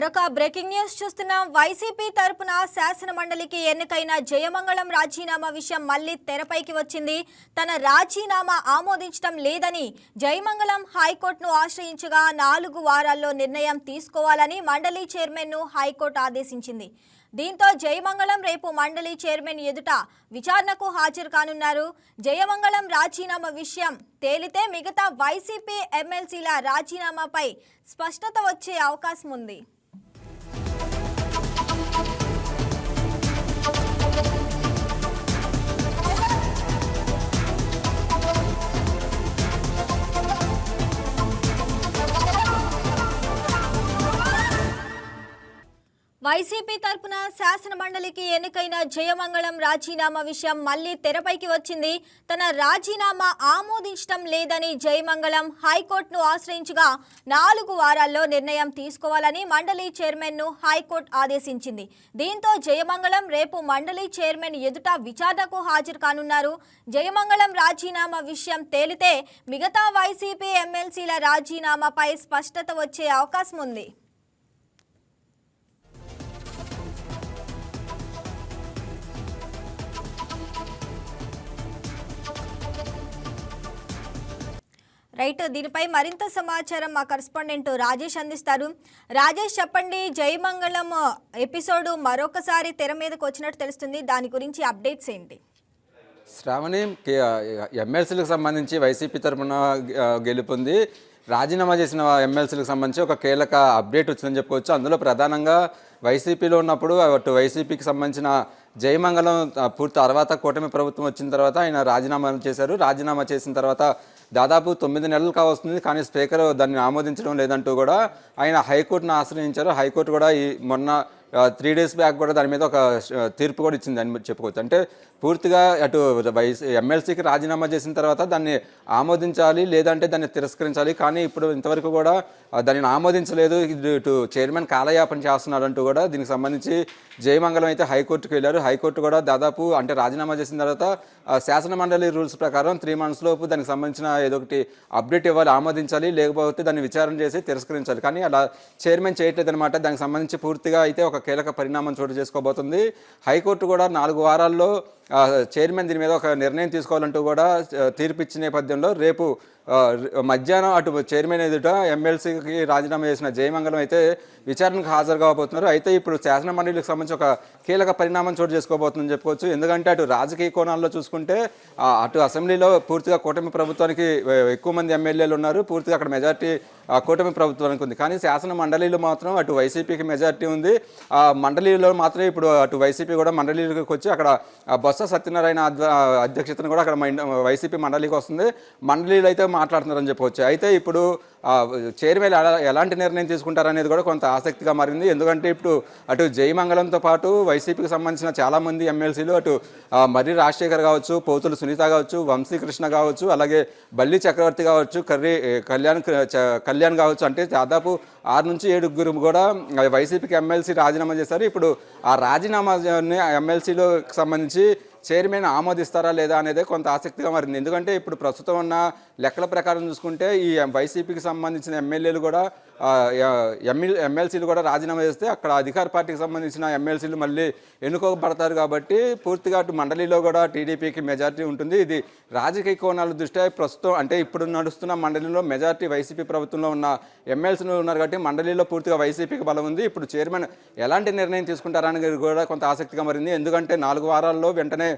మరొక breaking news చూస్తున్నాం. YCP తరపున శాసన మండలికి ఎన్నికైన జయమంగళం రాజీనామా విషయం మళ్ళీ తెరపైకి వచ్చింది. తన రాజీనామా ఆమోదించడం లేదని జయమంగళం హైకోర్టును ఆశ్రయించగా నాలుగు వారాల్లో నిర్ణయం తీసుకోవాలని మండలి చైర్మన్ను హైకోర్టు ఆదేశించింది. దీంతో జయమంగళం రేపు మండలి చైర్మన్ ఎదుట విచారణకు హాజరు కానున్నారు. జయమంగళం రాజీనామా విషయం తేలితే మిగతా వైసీపీ ఎమ్మెల్సీల రాజీనామాపై స్పష్టత వచ్చే అవకాశం ఉంది. వైసీపీ తరపున శాసన మండలికి ఎన్నికైన జయమంగళం రాజీనామా విషయం మళ్ళీ తెరపైకి వచ్చింది. తన రాజీనామా ఆమోదించడం లేదని జయమంగళం హైకోర్టును ఆశ్రయించగా నాలుగు వారాల్లో నిర్ణయం తీసుకోవాలని మండలి చైర్మన్ను హైకోర్టు ఆదేశించింది. దీంతో జయమంగళం రేపు మండలి చైర్మన్ ఎదుట విచారణకు హాజరు కానున్నారు. జయమంగళం రాజీనామా విషయం తేలితే మిగతా వైసీపీ ఎమ్మెల్సీల రాజీనామాపై స్పష్టత వచ్చే అవకాశం ఉంది. రైట్ దీనిపై మరింత సమాచారం మా కరస్పాండెంట్ రాజేష్ అందిస్తారు. రాజేష్ చెప్పండి జయమంగళం ఎపిసోడ్ మరొకసారి తెర మీదకు వచ్చినట్టు తెలుస్తుంది. దాని గురించి అప్డేట్స్ ఏంటి? శ్రావణి ఎమ్మెల్సీలకు సంబంధించి వైసీపీ తరఫున గెలుపొంది. రాజీనామా చేసిన ఎమ్మెల్సీలకు సంబంధించి ఒక కీలక అప్డేట్ వచ్చిందని చెప్పుకోవచ్చు. అందులో ప్రధానంగా వైసీపీలో ఉన్నప్పుడు అటు వైసీపీకి సంబంధించిన జయమంగళం పూర్తి తర్వాత కూటమి ప్రభుత్వం వచ్చిన తర్వాత ఆయన రాజీనామా చేశారు. రాజీనామా చేసిన తర్వాత దాదాపు తొమ్మిది నెలలు కావస్తుంది కానీ స్పీకర్ దాన్ని ఆమోదించడం లేదంటూ కూడా ఆయన హైకోర్టును ఆశ్రయించారు. హైకోర్టు కూడా ఈ మొన్న త్రీ డేస్ బ్యాక్ కూడా దాని మీద ఒక తీర్పు కూడా ఇచ్చింది అని చెప్పుకోవచ్చు. అంటే పూర్తిగా అటు వైస్ ఎమ్మెల్సీకి రాజీనామా చేసిన తర్వాత దాన్ని ఆమోదించాలి లేదంటే దాన్ని తిరస్కరించాలి. కానీ ఇప్పుడు ఇంతవరకు కూడా దానిని ఆమోదించలేదు. ఇది ఇటు చైర్మన్ కాలయాపన చేస్తున్నారు అంటూ కూడా దీనికి సంబంధించి జయమంగళం అయితే హైకోర్టుకు వెళ్ళారు. హైకోర్టు కూడా దాదాపు అంటే రాజీనామా చేసిన తర్వాత శాసన మండలి రూల్స్ ప్రకారం త్రీ మంత్స్ లోపు దానికి సంబంధించిన ఏదో ఒకటి అప్డేట్ ఇవ్వాలి ఆమోదించాలి లేకపోతే దాన్ని విచారణ చేసి తిరస్కరించాలి. కానీ అలా చైర్మన్ చేయట్లేదు అనమాట దానికి సంబంధించి పూర్తిగా అయితే ఒక కీలక పరిణామం చోటు చేసుకోబోతుంది. హైకోర్టు కూడా నాలుగు వారాల్లో చైర్మన్ దీని మీద ఒక నిర్ణయం తీసుకోవాలంటూ కూడా ఆ, తీర్పు ఇచ్చిన నేపథ్యంలో రేపు మధ్యాహ్నం అటు చైర్మన్ ఎదుట ఎమ్మెల్సీకి రాజీనామా చేసిన జయమంగళం అయితే విచారణకు హాజరు కాబోతున్నారు అయితే ఇప్పుడు శాసన మండలికి సంబంధించి ఒక కీలక పరిణామం చోటు చేసుకోబోతుందని చెప్పుకోవచ్చు. ఎందుకంటే అటు రాజకీయ కోణాల్లో చూసుకుంటే అటు అసెంబ్లీలో పూర్తిగా కూటమి ప్రభుత్వానికి ఎక్కువ మంది ఎమ్మెల్యేలు ఉన్నారు. పూర్తిగా అక్కడ మెజార్టీ కూటమి ప్రభుత్వానికి ఉంది. కానీ శాసన మండలిలో మాత్రం అటు వైసీపీకి మెజార్టీ ఉంది. ఆ మండలిలో మాత్రం ఇప్పుడు అటు వైసీపీ కూడా మండలిలోకి వచ్చి అక్కడ బొత్స సత్యనారాయణ అధ్యక్షతను కూడా అక్కడ మైండ్- వైసీపీ మండలికి వస్తుంది. మండలిలో అయితే మాట్లాడుతున్నారని చెప్పవచ్చు అయితే ఇప్పుడు చైర్మన్ ఎలాంటి నిర్ణయం తీసుకుంటారనేది కూడా కొంత ఆసక్తిగా మారింది. ఎందుకంటే ఇప్పుడు అటు జయమంగళంతో పాటు వైసీపీకి సంబంధించిన చాలామంది ఎమ్మెల్సీలు అటు మర్రి రాజశేఖర్ కావచ్చు పోతులు సునీత కావచ్చు వంశీకృష్ణ కావచ్చు అలాగే బల్లి చక్రవర్తి కావచ్చు కర్రీ కళ్యాణ్ కళ్యాణ్ కళ్యాణ్ కావచ్చు అంటే దాదాపు ఆరు నుంచి ఏడుగురు కూడా వైసీపీకి ఎమ్మెల్సీ రాజీనామా చేశారు. ఇప్పుడు ఆ రాజీనామా ఎమ్మెల్సీలో సంబంధించి చైర్మన్ ఆమోదిస్తారా లేదా అనేది కొంత ఆసక్తిగా మారింది. ఎందుకంటే ఇప్పుడు ప్రస్తుతం ఉన్న లెక్కల ప్రకారం చూసుకుంటే ఈ వైసీపీకి సంబంధించిన ఎమ్మెల్యేలు కూడా ఎమ్మెల్ ఎమ్మెల్సీలు కూడా రాజీనామా చేస్తే అక్కడ అధికార పార్టీకి సంబంధించిన ఎమ్మెల్సీలు మళ్ళీ ఎన్నుకోబడతారు కాబట్టి పూర్తిగా అటు మండలిలో కూడా టీడీపీకి మెజార్టీ ఉంటుంది. ఇది రాజకీయ కోణాల దృష్ట్యా ప్రస్తుతం అంటే ఇప్పుడు నడుస్తున్న మండలిలో మెజార్టీ వైసీపీ ప్రభుత్వంలో ఉన్న ఎమ్మెల్సీలు ఉన్నారు కాబట్టి మండలిలో పూర్తిగా వైసీపీకి బలం ఉంది. ఇప్పుడు చైర్మన్ ఎలాంటి నిర్ణయం తీసుకుంటారనేది కూడా కొంత ఆసక్తిగా మారింది. ఎందుకంటే నాలుగు వారాల్లో వెంటనే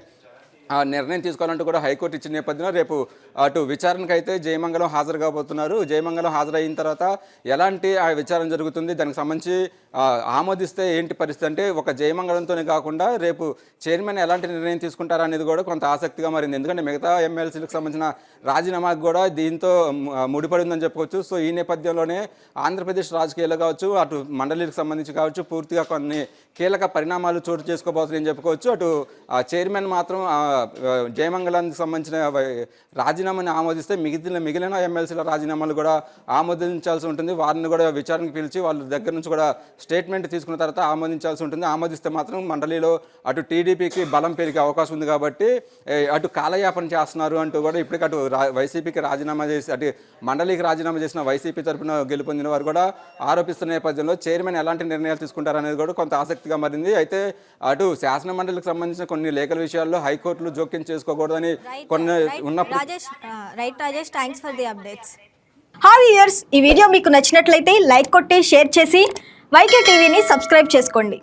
ఆ నిర్ణయం తీసుకోవాలంటూ కూడా హైకోర్టు ఇచ్చిన నేపథ్యంలో రేపు అటు విచారణకు అయితే జయమంగళం హాజరు కాబోతున్నారు జయమంగళం హాజరైన తర్వాత ఎలాంటి ఆ విచారణ జరుగుతుంది? దానికి సంబంధించి ఆమోదిస్తే ఏంటి పరిస్థితి అంటే ఒక జయమంగళంతోనే కాకుండా రేపు చైర్మన్ ఎలాంటి నిర్ణయం తీసుకుంటారా అనేది కూడా కొంత ఆసక్తిగా మారింది. ఎందుకంటే మిగతా ఎమ్మెల్సీలకు సంబంధించిన రాజీనామాకు కూడా దీంతో ముడిపడిందని ముడిపడి ఉందని చెప్పుకోవచ్చు. సో ఈ నేపథ్యంలోనే ఆంధ్రప్రదేశ్ రాజకీయాలు కావచ్చు అటు మండలికి సంబంధించి కావచ్చు పూర్తిగా కొన్ని కీలక పరిణామాలు చోటు చేసుకోబోతున్నాయని చెప్పుకోవచ్చు. అటు ఆ చైర్మన్ మాత్రం జయమంగళానికి సంబంధించిన రాజీనామాని ఆమోదిస్తే మిగిలిన మిగిలిన ఎమ్మెల్సీల రాజీనామాలు కూడా ఆమోదించాల్సి ఉంటుంది. వారిని కూడా విచారణకు పిలిచి వాళ్ళ దగ్గర నుంచి కూడా స్టేట్మెంట్ తీసుకున్న తర్వాత ఆమోదించాల్సి ఉంటుంది. ఆమోదిస్తే మాత్రం మండలిలో అటు టీడీపీకి బలం పెరిగే అవకాశం ఉంది కాబట్టి అటు కాలయాపన చేస్తున్నారు అంటూ కూడా ఇప్పటికి అటు వైసీపీకి రాజీనామా చేసి అటు మండలికి రాజీనామా చేసిన వైసీపీ తరఫున గెలుపొందిన వారు కూడా ఆరోపిస్తున్న నేపథ్యంలో చైర్మన్ ఎలాంటి నిర్ణయాలు తీసుకుంటారు అనేది కూడా కొంత ఆసక్తిగా మారింది. అయితే అటు శాసన మండలికి సంబంధించిన కొన్ని లేఖల విషయాల్లో హైకోర్టు హైకోర్టులు జోక్యం చేసుకోకూడదని కొన్ని ఉన్నప్పుడు Rajesh right Rajesh thanks for the updates hi years ఈ వీడియో మీకు నచ్చినట్లయితే లైక్ కొట్టి షేర్ చేసి వైకే టీవీని సబ్స్క్రైబ్ చేసుకోండి.